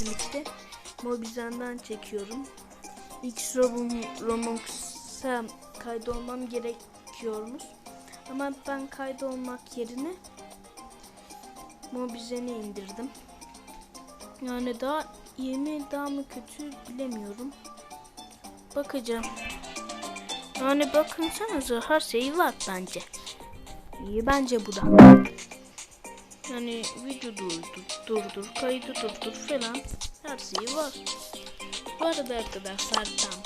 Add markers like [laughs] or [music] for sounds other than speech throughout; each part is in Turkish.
birlikte Mobizen'den çekiyorum. X Robum Romux'a kaydolmam gerekiyormuş. Ama ben kaydolmak yerine Mobizen'i indirdim. Yani daha iyi mi daha mı kötü bilemiyorum. Bakacağım. Yani bakınsanıza her şey var bence. İyi bence bu da. Yani video durdur, durdur, kaydı durdur falan her şeyi var. Bu arada arkadaşlar tam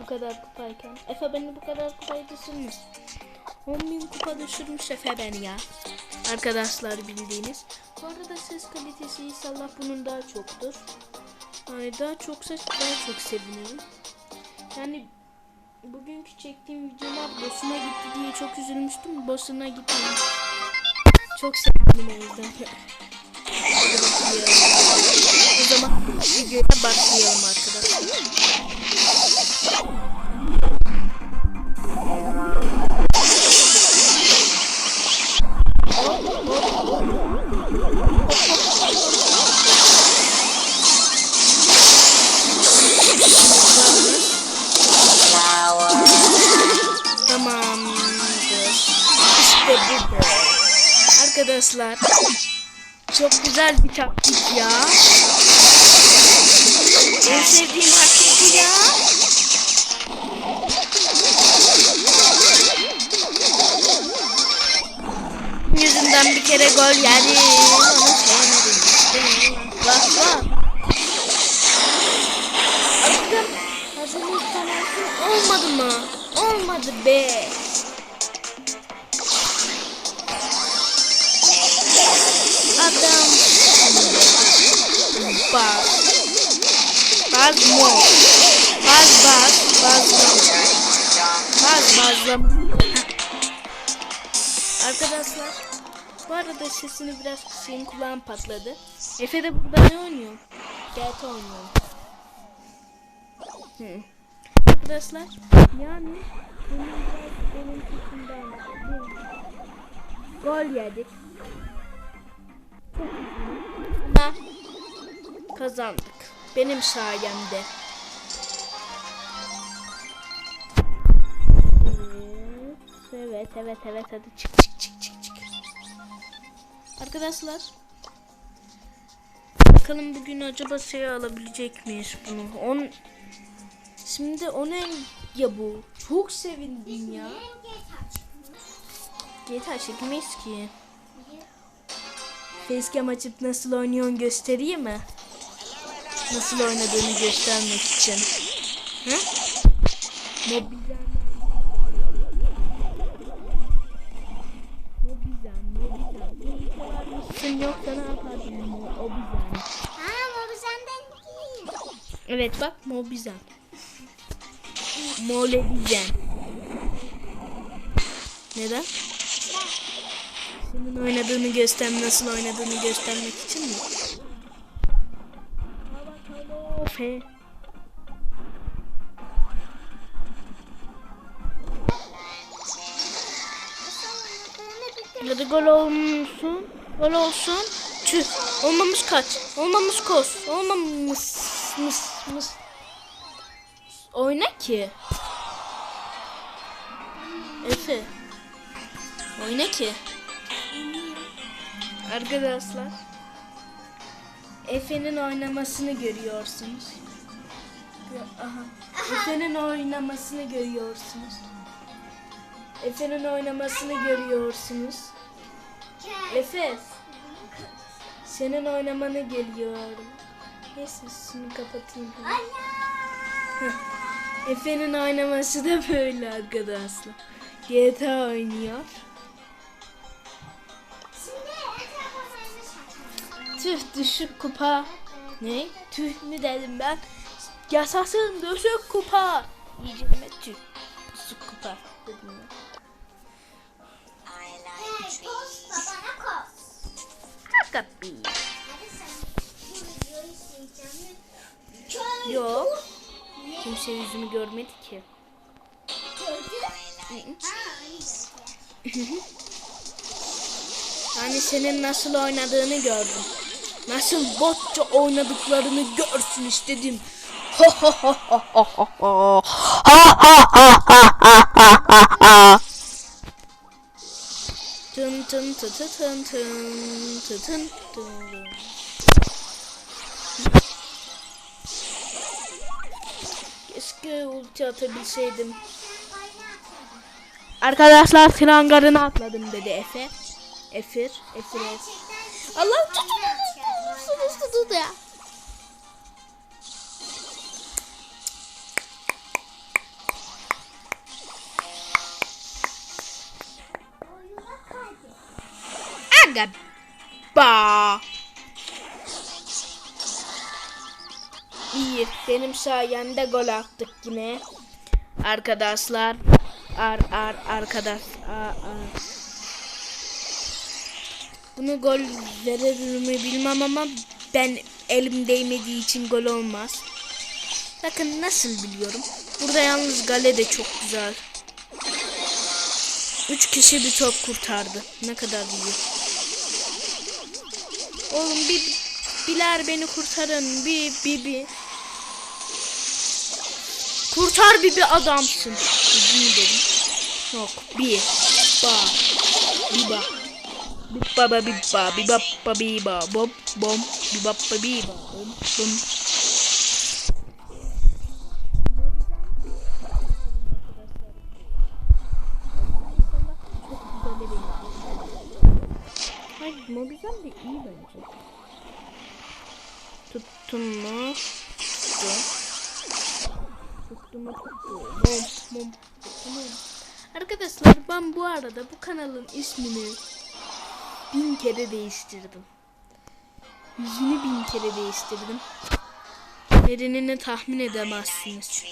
bu kadar kupayken Efe beni bu kadar kupayı düşürmüş. 10.000 kupa düşürmüş Efe beni ya. Arkadaşlar bildiğiniz. Bu arada ses kalitesi inşallah bunun daha çoktur. Yani daha çoksa daha çok sevinirim. Yani bugünkü çektiğim videolar boşuna gitti diye çok üzülmüştüm. Boşuna gitmemiş. Çok sevindim o yüzden. [laughs] O zaman videoya başlayalım arkadaşlar. Arkadaşlar çok güzel bir taktik ya. En sevdiğim taktik ya. Yüzünden bir kere gol yedim. Onu sevmedim. Bak bak. Aşkım hazırlık olmadı mı? Olmadı be. Bak. Baz mı? Baz baz. Baz baz. Baz baz. Arkadaşlar. Bu arada sesini biraz kısayım. Kulağım patladı. Efe de burada ne oynuyor? GTA oynuyor. Hı. Arkadaşlar yani benim benim bir gol yedik. Çok kazandık. Benim sayemde. Evet, evet, evet, hadi çık çık çık çık çık. Arkadaşlar Bakalım bugün acaba şey alabilecek miyiz bunu? On Şimdi o ne ya bu? Çok sevindim ya. GTA çekmeyiz ki. Facecam açıp nasıl oynuyorsun göstereyim mi? Nasıl oynadığını göstermek için. Hı? Mobilden, mobilden. Sen yoksa ne yapardın? Mobilden. Ha bu senden değil. Evet bak Mobilden. Molebizen. Neden? Senin oynadığını göstermek, nasıl oynadığını göstermek için mi? Fe. Hadi gol olsun. Gol olsun. Tüh. Olmamış kaç. Olmamış kos. Olmamış mıs mıs. Oyna ki. Efe. Oyna ki. Arkadaşlar. Efe'nin oynamasını görüyorsunuz. Gö- Aha. Efe'nin oynamasını görüyorsunuz. Efe'nin oynamasını görüyorsunuz. Efe. Senin oynamanı geliyorum. Neyse şunu kapatayım. Efe'nin oynaması da böyle arkadaşlar. GTA oynuyor. Tüh düşük kupa. Ne? Tüh mü dedim ben? Yasasın düşük kupa. Yiyeceğime tüh. Düşük kupa dedim. Köy. Yok. Kimse yüzümü görmedi ki. Gördün? Ha, iyi. Yani senin nasıl oynadığını gördüm. Nasıl botça oynadıklarını görsün istedim. Ha ha ha ha. Tın tın tı tı tın tın tı tın tın. Keşke ulti atabilseydim. Arkadaşlar tren atladım dedi Efe. Efir. Efir. Allah tut ya. Oyuna kaydı. Aga ba. İyi. Benim sayemde gol attık yine. Arkadaşlar. Ar ar arkadaş. Ar, ar. Bunu gol verir mi bilmem ama ben elim değmediği için gol olmaz. Bakın nasıl biliyorum. Burada yalnız gale de çok güzel. Üç kişi bir top kurtardı. Ne kadar iyi. Oğlum bir biler beni kurtarın. Bir bir bir. Kurtar bir bir adamsın. Üzüm dedim. Yok bir. Ba. Bir ba. Bir baba bir ba. Bir baba bir ba. Bom bom. Bir baba bir ba. Bom bom. Hayır Mobizem de iyi bence. Tuttum mu? Tuttum. Tuttum mu? Tuttum. Bom bom. Tamam. Arkadaşlar ben bu arada bu kanalın ismini bin kere değiştirdim. Yüzünü bin kere değiştirdim. Nedenini tahmin edemezsiniz.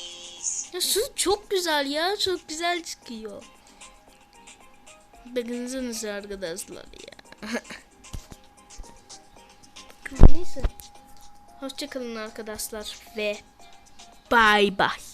Ya su çok güzel ya. Çok güzel çıkıyor. Bakınsanıza arkadaşlar ya. Neyse. Hoşçakalın arkadaşlar ve bay bay.